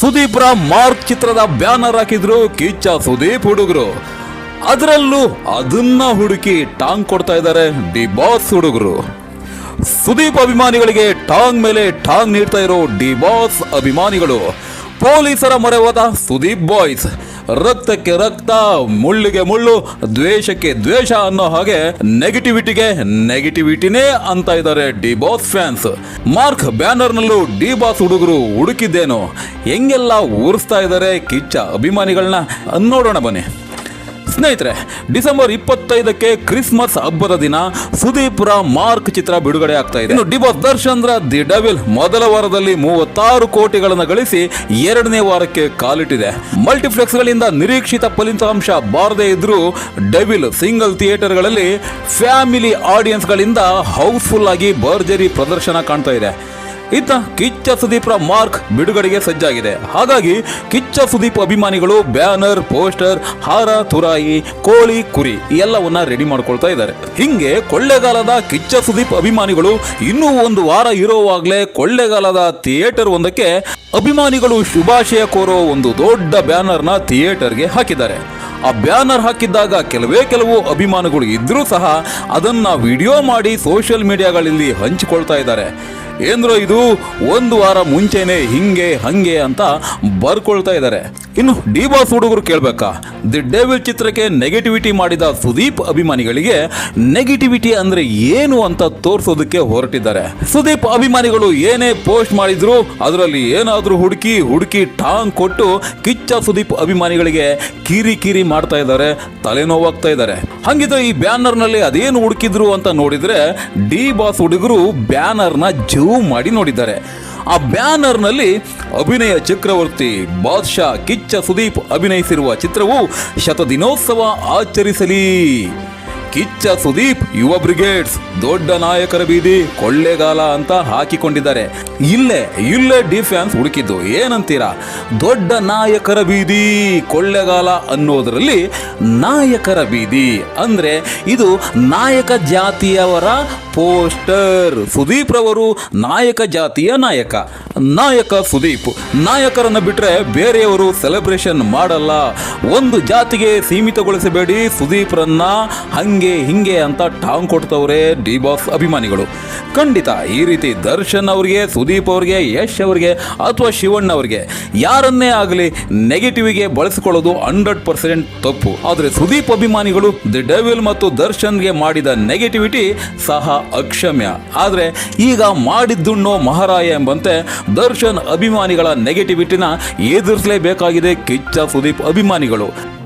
ಸುದೀಪ್ರ mark ಚಿತ್ರದ banner ಹಾಕಿದ್ರು ಕಿಚ್ಚ ಸುದೀಪ್ ಹುಡುಗರು. ಅದರಲ್ಲೂ ಅದನ್ನ ಹುಡುಕಿ ಟಾಂಗ್ ಕೊಡ್ತಾ ಇದ್ದಾರೆ ಡಿ ಬಾಸ್ ಹುಡುಗರು. ಸುದೀಪ್ ಅಭಿಮಾನಿಗಳಿಗೆ ಟಾಂಗ್ ಮೇಲೆ ಟಾಂಗ್ ನೀಡ್ತಾ ಇರೋ ಡಿ ಬಾಸ್ ಅಭಿಮಾನಿಗಳು. ಪೊಲೀಸರ ಮೊರೆ ಹೋದ ಸುದೀಪ್ ಬಾಯ್ಸ್. ರಕ್ತಕ್ಕೆ ರಕ್ತ, ಮುಳ್ಳಿಗೆ ಮುಳ್ಳು, ದ್ವೇಷಕ್ಕೆ ದ್ವೇಷ ಅನ್ನೋ ಹಾಗೆ ನೆಗೆಟಿವಿಟಿಗೆ ನೆಗೆಟಿವಿಟಿನೇ ಅಂತ ಇದ್ದಾರೆ ಡಿ ಬಾಸ್ ಫ್ಯಾನ್ಸ್. ಮಾರ್ಕ್ ಬ್ಯಾನರ್ನಲ್ಲೂ ಡಿ ಬಾಸ್ ಹುಡುಗರು ಹುಡುಕಿದ್ದೇನು. ಹೆಂಗೆಲ್ಲ ಊರಿಸ್ತಾ ಇದ್ದಾರೆ ಕಿಚ್ಚ ಅಭಿಮಾನಿಗಳನ್ನ ನೋಡೋಣ ಬನ್ನಿ. ಸ್ನೇಹಿತರೆ, ಡಿಸೆಂಬರ್ ಇಪ್ಪತ್ತೈದಕ್ಕೆ ಕ್ರಿಸ್ಮಸ್ ಹಬ್ಬದ ದಿನ ಸುದೀಪ್ರ ಮಾರ್ಕ್ ಚಿತ್ರ ಬಿಡುಗಡೆ ಆಗ್ತಾ ಇದೆ. ಇನ್ನು ಡಿಬಾಸ್ ದರ್ಶನ್ರ ದಿ ಡೆವಿಲ್ ಮೊದಲ ವಾರದಲ್ಲಿ ಮೂವತ್ತಾರು ಕೋಟಿಗಳನ್ನು ಗಳಿಸಿ ಎರಡನೇ ವಾರಕ್ಕೆ ಕಾಲಿಟ್ಟಿದೆ. ಮಲ್ಟಿಪ್ಲೆಕ್ಸ್ ಗಳಿಂದ ನಿರೀಕ್ಷಿತ ಫಲಿತಾಂಶ ಬಾರದೇ ಇದ್ರೂ ಡೆವಿಲ್ ಸಿಂಗಲ್ ಥಿಯೇಟರ್ಗಳಲ್ಲಿ ಫ್ಯಾಮಿಲಿ ಆಡಿಯನ್ಸ್ ಗಳಿಂದ ಹೌಸ್ಫುಲ್ ಆಗಿ ಭರ್ಜರಿ ಪ್ರದರ್ಶನ ಕಾಣ್ತಾ ಇದೆ. ಇತ್ತ ಕಿಚ್ಚ ಸುದೀಪ್ರ ಮಾರ್ಕ್ ಬಿಡುಗಡೆಗೆ ಸಜ್ಜಾಗಿದೆ. ಹಾಗಾಗಿ ಕಿಚ್ಚ ಸುದೀಪ್ ಅಭಿಮಾನಿಗಳು ಬ್ಯಾನರ್, ಪೋಸ್ಟರ್, ಹಾರ, ತುರಾಯಿ, ಕೋಳಿ, ಕುರಿ ಎಲ್ಲವನ್ನ ರೆಡಿ ಮಾಡ್ಕೊಳ್ತಾ ಇದ್ದಾರೆ. ಹಿಂಗೆ ಕೊಳ್ಳೆಗಾಲದ ಕಿಚ್ಚ ಸುದೀಪ್ ಅಭಿಮಾನಿಗಳು ಇನ್ನೂ ಒಂದು ವಾರ ಇರೋವಾಗಲೇ ಕೊಳ್ಳೆಗಾಲದ ಥಿಯೇಟರ್ ಒಂದಕ್ಕೆ ಅಭಿಮಾನಿಗಳು ಶುಭಾಶಯ ಕೋರೋ ಒಂದು ದೊಡ್ಡ ಬ್ಯಾನರ್ನ ಥಿಯೇಟರ್ಗೆ ಹಾಕಿದ್ದಾರೆ. ಆ ಬ್ಯಾನರ್ ಹಾಕಿದ್ದಾಗ ಕೆಲವೇ ಕೆಲವು ಅಭಿಮಾನಿಗಳು ಇದ್ರೂ ಸಹ ಅದನ್ನ ವಿಡಿಯೋ ಮಾಡಿ ಸೋಷಿಯಲ್ ಮೀಡಿಯಾಗಳಲ್ಲಿ ಹಂಚಿಕೊಳ್ತಾ ಇದ್ದಾರೆ. ಏನ್ರೋ ಇದು? ಒಂದು ವಾರ ಮುಂಚೆನೆ ಹಿಂಗೆ ಹಂಗೆ ಅಂತ ಬರ್ಕೊಳ್ತಾ ಇದ್ದಾರೆ. ಇನ್ನು ಡಿ ಬಾಸ್ ಹುಡುಗರು ಕೇಳಬೇಕಾ? ದಿ ಡೇವಿಲ್ ಚಿತ್ರಕ್ಕೆ ನೆಗೆಟಿವಿಟಿ ಮಾಡಿದ ಸುದೀಪ್ ಅಭಿಮಾನಿಗಳಿಗೆ ನೆಗೆಟಿವಿಟಿ ಅಂದ್ರೆ ಏನು ಅಂತ ತೋರಿಸೋದಕ್ಕೆ ಹೊರಟಿದ್ದಾರೆ. ಸುದೀಪ್ ಅಭಿಮಾನಿಗಳು ಏನೇ ಪೋಸ್ಟ್ ಮಾಡಿದ್ರು, ಅದರಲ್ಲಿ ಏನಾದರೂ ಹುಡುಕಿ ಹುಡುಕಿ ಟಾಂಗ್ ಕೊಟ್ಟು ಕಿಚ್ಚ ಸುದೀಪ್ ಅಭಿಮಾನಿಗಳಿಗೆ ಕಿರಿ ಕಿರಿ ಮಾಡ್ತಾ ಇದ್ದಾರೆ, ತಲೆನೋವಾಗ್ತಾ ಇದ್ದಾರೆ. ಹಂಗಿದ್ರೆ ಈ ಬ್ಯಾನರ್ನಲ್ಲಿ ಅದೇನು ಹುಡುಕಿದ್ರು ಅಂತ ನೋಡಿದ್ರೆ ಡಿ ಬಾಸ್ ಹುಡುಗರು ಬ್ಯಾನರ್ನ ಜೂ ಮಾಡಿ ನೋಡಿದ್ದಾರೆ. ಆ ಬ್ಯಾನರ್ನಲ್ಲಿ ಅಭಿನಯ ಚಕ್ರವರ್ತಿ ಬಾದ್ಶಾ ಕಿಚ್ಚ ಸುದೀಪ್ ಅಭಿನಯಿಸಿರುವ ಚಿತ್ರವು ಶತದಿನೋತ್ಸವ ಆಚರಿಸಲಿ. ಕಿಚ್ಚ ಸುದೀಪ್ ಯುವ ಬ್ರಿಗೇಡ್ಸ್, ದೊಡ್ಡ ನಾಯಕರ ಬೀದಿ ಕೊಳ್ಳೆಗಾಲ ಅಂತ ಹಾಕಿಕೊಂಡಿದ್ದಾರೆ. ಇಲ್ಲೇ ಇಲ್ಲೇ ಡಿಫೆನ್ಸ್ ಹುಡುಕಿದ್ದು ಏನಂತೀರಾ? ದೊಡ್ಡ ನಾಯಕರ ಬೀದಿ, ಕೊಳ್ಳೆಗಾಲ ಅನ್ನೋದರಲ್ಲಿ ನಾಯಕರ ಬೀದಿ. ಅಂದ್ರೆ ಇದು ನಾಯಕ ಜಾತಿಯವರ ಪೋಸ್ಟರ್. ಸುದೀಪ್ ರವರು ನಾಯಕ ಜಾತಿಯ ನಾಯಕ. ನಾಯಕ ಸುದೀಪ್, ನಾಯಕರನ್ನು ಬಿಟ್ರೆ ಬೇರೆಯವರು ಸೆಲೆಬ್ರೇಷನ್ ಮಾಡಲ್ಲ. ಒಂದು ಜಾತಿಗೆ ಸೀಮಿತಗೊಳಿಸಬೇಡಿ ಸುದೀಪ್ರನ್ನ. ಹಂಗೆ ಹಿಂಗೆ ಅಂತ ಟಾಂಗ್ ಕೊಡ್ತವ್ರೆ ಡಿ ಬಾಸ್ ಅಭಿಮಾನಿಗಳು. ಖಂಡಿತ ಈ ರೀತಿ ದರ್ಶನ್ ಅವರಿಗೆ, ಸುದೀಪ್ ಅವರಿಗೆ, ಯಶ್ ಅವರಿಗೆ ಅಥವಾ ಶಿವಣ್ಣ ಅವರಿಗೆ ಯಾರನ್ನೇ ಆಗಲಿ ನೆಗೆಟಿವ್ಗೆ ಬಳಸಿಕೊಳ್ಳೋದು ಹಂಡ್ರೆಡ್ ಪರ್ಸೆಂಟ್ ತಪ್ಪು. ಆದರೆ ಸುದೀಪ್ ಅಭಿಮಾನಿಗಳು ದಿ ಡೆವಿಲ್ ಮತ್ತು ದರ್ಶನ್ಗೆ ಮಾಡಿದ ನೆಗೆಟಿವಿಟಿ ಸಹ ಅಕ್ಷಮ್ಯ. ಆದರೆ ಈಗ ಮಾಡಿದ್ದುಣ್ಣೋ ಮಹಾರಾಯ ಎಂಬಂತೆ ದರ್ಶನ್ ಅಭಿಮಾನಿಗಳ ನೆಗೆಟಿವಿಟಿನ ಎದುರಿಸಲೇಬೇಕಾಗಿದೆ ಕಿಚ್ಚ ಸುದೀಪ್ ಅಭಿಮಾನಿಗಳು.